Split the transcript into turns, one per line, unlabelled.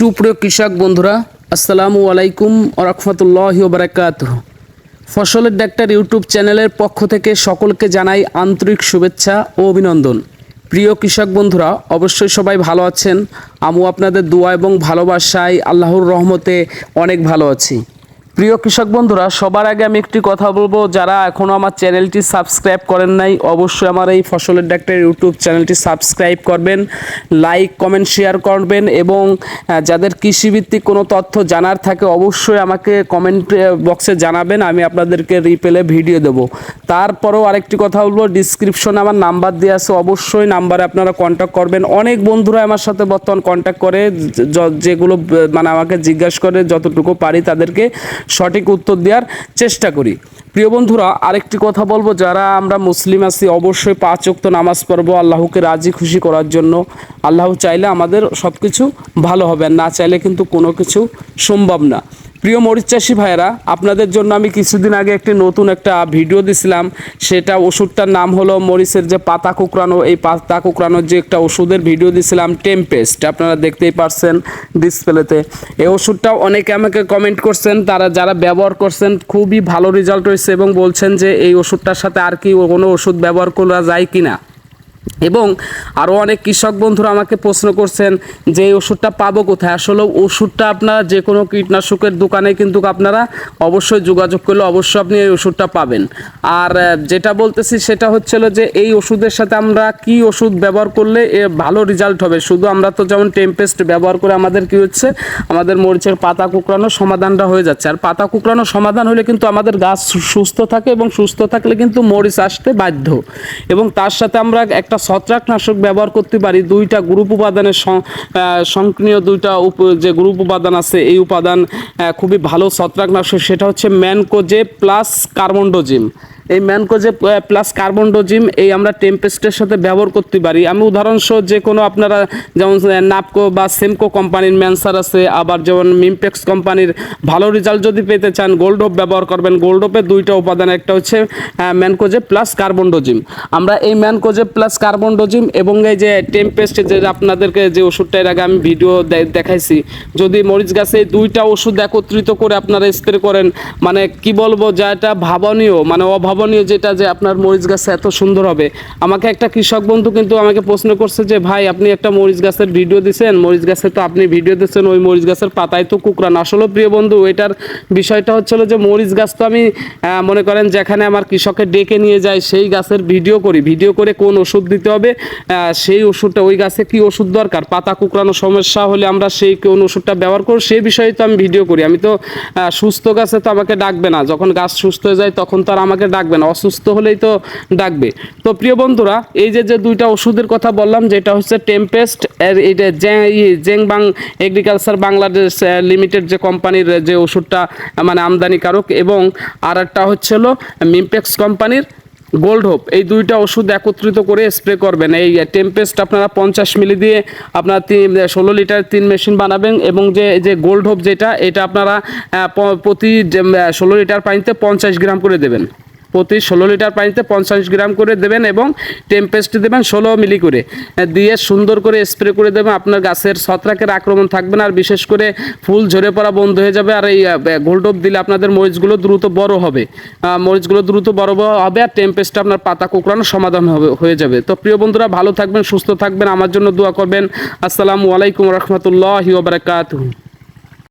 সুপ্রিয় কৃষক বন্ধুরা, আসসালামু আলাইকুম রহমতুল্লাহ বারাকাত ফসলের ডাক্তার ইউটিউব চ্যানেলের পক্ষ থেকে সকলকে জানাই আন্তরিক শুভেচ্ছা ও অভিনন্দন। প্রিয় কৃষক বন্ধুরা, অবশ্যই সবাই ভালো আছেন। আমু আপনাদের দোয়া এবং ভালোবাসায় আল্লাহর রহমতে অনেক ভালো আছি। প্রিয় কৃষক বন্ধুরা, সবার আগে আমি একটি কথা বলব। যারা এখনও আমার চ্যানেলটি সাবস্ক্রাইব করেন নাই, অবশ্যই আমার এই ফসলের ডাক্তার ইউটিউব চ্যানেলটি সাবস্ক্রাইব করবেন, লাইক, কমেন্ট, শেয়ার করবেন এবং যাদের কৃষিভিত্তিক কোনো তথ্য জানার থাকে, অবশ্যই আমাকে কমেন্ট বক্সে জানাবেন, আমি আপনাদেরকে রিপেলে ভিডিও দেব। তারপরেও আরেকটি কথা বলব ডিসক্রিপশনে আমার নাম্বার দেওয়া আছে, অবশ্যই নাম্বারে আপনারা কন্ট্যাক্ট করবেন। অনেক বন্ধুরা আমার সাথে বর্তমান কন্ট্যাক্ট করে যেগুলো মানে আমাকে জিজ্ঞাসা করে, যতটুকু পারি তাদেরকে সঠিক উত্তর দেওয়ার চেষ্টা করি। প্রিয় বন্ধুরা, আরেকটি কথা বলব, যারা আমরা মুসলিম আছি, অবশ্যই পাঁচ ওয়াক্ত নামাজ পড়ব, আল্লাহকে রাজি, খুশি করার জন্য। আল্লাহ চাইলে আমাদের সব কিছু ভালো হবে না চাইলে কিন্তু কোনো কিছু সম্ভব না। প্রিয় মরিচ চাষি ভাইয়েরা, আপনাদের জন্য আমি কিছুদিন আগে একটি নতুন একটা ভিডিও দিছিলাম। সেটা ওষুধটার নাম হলো মরিচের যে পাতা কুকরানো এই পাতা কুকরানোর যে একটা ওষুধের ভিডিও দিছিলাম টেম্পেস্ট আপনারা দেখতেই পারছেন ডিসপ্লেতে এই ওষুধটাও অনেকে আমাকে কমেন্ট করছেন, তারা যারা ব্যবহার করছেন, খুবই ভালো রেজাল্ট হয়েছে এবং বলছেন যে এই ওষুধটার সাথে আর কি কোনো ওষুধ ব্যবহার করা যায় কি না এবং আরও অনেক কৃষক বন্ধুরা আমাকে প্রশ্ন করছেন যে এই ওষুধটা পাবো কোথায়? আসলে ওষুধটা আপনারা যে কোনো কীটনাশকের দোকানে কিন্তু আপনারা অবশ্যই যোগাযোগ করলে অবশ্যই আপনি এই ওষুধটা পাবেন। আর যেটা বলতেছি সেটা হচ্ছিল যে এই ওষুধের সাথে আমরা কি ওষুধ ব্যবহার করলে ভালো রেজাল্ট হবে? শুধু আমরা তো যেমন টেম্পেস্ট ব্যবহার করে আমাদের কি হচ্ছে? আমাদের মরিচের পাতা কুকড়ানোর সমাধানটা হয়ে যাচ্ছে। আর পাতা কুকড়ানোর সমাধান হলে কিন্তু আমাদের গাছ সুস্থ থাকে এবং সুস্থ থাকলে কিন্তু মরিচ আসতে বাধ্য। এবং তার সাথে আমরা একটা ছত্রাকনাশক ব্যবহার করতে পারি, দুইটা গ্রুপ উপাদানের সংক্রিয় দুইটা উপ- যে গ্রুপ উপাদান আছে, এই উপাদান খুবই ভালো ছত্রাকনাশক, সেটা হচ্ছে ম্যানকোজে প্লাস কার্বনডোজিম এই ম্যানকোজে প্লাস কার্বনডোজিম এই আমরা টেম্পেস্টের সাথে ব্যবহার করতে পারি। আমি উদাহরণসহ যে কোনো আপনারা যেমন নাপকো বা সেমকো কোম্পানির ম্যানসার আছে, আবার যেমন মিমপেক্স কোম্পানির ভালো রেজাল্ট যদি পেতে চান গোল্ড গোল্ডোপ ব্যবহার করবেন। গোল্ডোপের দুইটা উপাদান, একটা হচ্ছে ম্যানকোজে প্লাস কার্বনডোজিম আমরা এই ম্যানকোজে প্লাস কার্বনডোজিম এবং এই যে টেম্পেস্ট, যে আপনাদেরকে যে ওষুধটা এর আগে আমি ভিডিও দেখাইছি, যদি মরিচ গাছে দুইটা ওষুধ একত্রিত করে আপনারা স্প্রে করেন মানে কি বলব, যা এটা ভাবনীয় মানে অভাবনীয় যেটা যে আপনার মরিচ গাছে এত সুন্দর হবে। আমাকে একটা কৃষক বন্ধু কিন্তু আমাকে প্রশ্ন করছে যে, ভাই, আপনি একটা মরিচ গাছের ভিডিও দিছেন। মরিচ গাছে তো আপনি ভিডিও দিচ্ছেন, ওই মরিচ গাছের পাতায় তো কুকরান আসলে প্রিয় বন্ধু, এটার বিষয়টা হচ্ছিল যে, মরিচ গাছ তো আমি মনে করেন যেখানে আমার কৃষকের ডেকে নিয়ে যায় সেই গাছের ভিডিও করি। ভিডিও করে কোন ওষুধ দিতে হবে? সেই ওষুধটা, ওই গাছে কি ওষুধ দরকার? পাতা কুকরানো সমস্যা হলে আমরা সেই কোন ওষুধটা ব্যবহার করি সেই বিষয়ে তো আমি ভিডিও করি। আমি তো সুস্থ গাছে তো আমাকে ডাকবে না। যখন গাছ সুস্থ হয়ে যায়, তখন তো আর আমাকে ডাকবে না, অসুস্থ হলেই তো ডাকবে। তো প্রিয় বন্ধুরা, এই যে যে দুইটা ওষুধের কথা বললাম, যেটা হচ্ছে টেম্পেস্ট এইটা জেংবাং এগ্রিকালচার বাংলাদেশ লিমিটেড যে কোম্পানির যে ওষুধটা মানে আমদানিকারক এবং আর একটা হচ্ছে হলো মিমপেক্স কোম্পানির গোল্ড হোপ এই দুইটা ওষুধ একত্রিত করে স্প্রে করবেন। এই টেম্পেস্ট আপনারা পঞ্চাশ মিলি দিয়ে আপনার তিন, ষোলো লিটার তিন মেশিন বানাবেন এবং যে যে গোল্ড হোপ যেটা, এটা আপনারা প্রতি ষোলো লিটার পানিতে পঞ্চাশ গ্রাম করে দেবেন। প্রতি ষোলো লিটার পানিতে পঞ্চাশ গ্রাম করে দেবেন এবং টেম্পেস্ট দেবেন ষোলো মিলি করে। দিয়ে সুন্দর করে স্প্রে করে দেবেন, আপনার গাছের ছত্রাকের আক্রমণ থাকবে না, আর বিশেষ করে ফুল ঝরে পড়া বন্ধ হয়ে যাবে, আর এই গোল্ডোপ দিলে আপনাদের মরিচগুলো দ্রুত বড় হবে। মরিচগুলো দ্রুত বড় হবে, আর টেম্পেস্টটা আপনার পাতা কুকড়ানো সমাধান হবে, হয়ে যাবে। তো প্রিয় বন্ধুরা, ভালো থাকবেন, সুস্থ থাকবেন, আমার জন্য দোয়া করবেন। আসসালামু আলাইকুম রহমতুল্লাহ বারাকাতুহু।